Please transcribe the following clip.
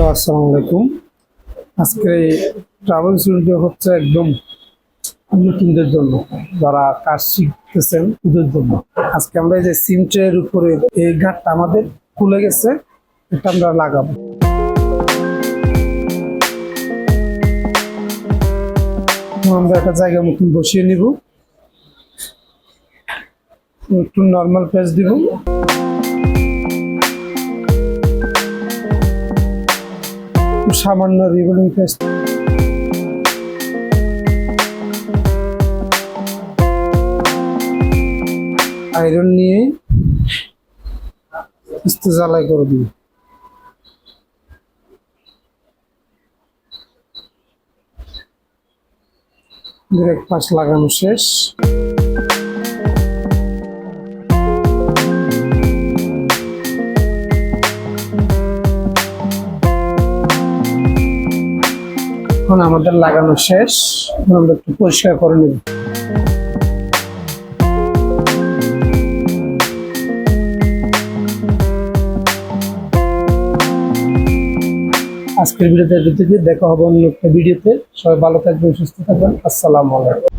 Hello আসসালামু আলাইকুম। আজকে ট্রাভেল ভিডিও হচ্ছে একদম নতুনদের জন্য। যারা কাজ শিখতেছেন, ওদের জন্য। আজকে আমরা এই যে সিম ট্রের উপরে এই ঘাটটা আমাদের খুলে গেছে, এটা আমরা লাগাবো। আমরা একটা জায়গা মতন বসিয়ে নিব। একটু নর্মাল পেজ দিব। একটু সামান্য রিভলিং পেজ আয়রন নিয়ে ইস্তেজালাই করে দিই ডিরেক্ট পাশ লাগানো শেষ। এখন আমাদের লাগানো শেষ। আমরা একটু পরিষ্কার করে নেব। আজকের ভিডিওতে। দেখা হবে অন্য একটা ভিডিওতে। সবাই ভালো থাকবেন, সুস্থ থাকবেন। আসসালামু আলাইকুম।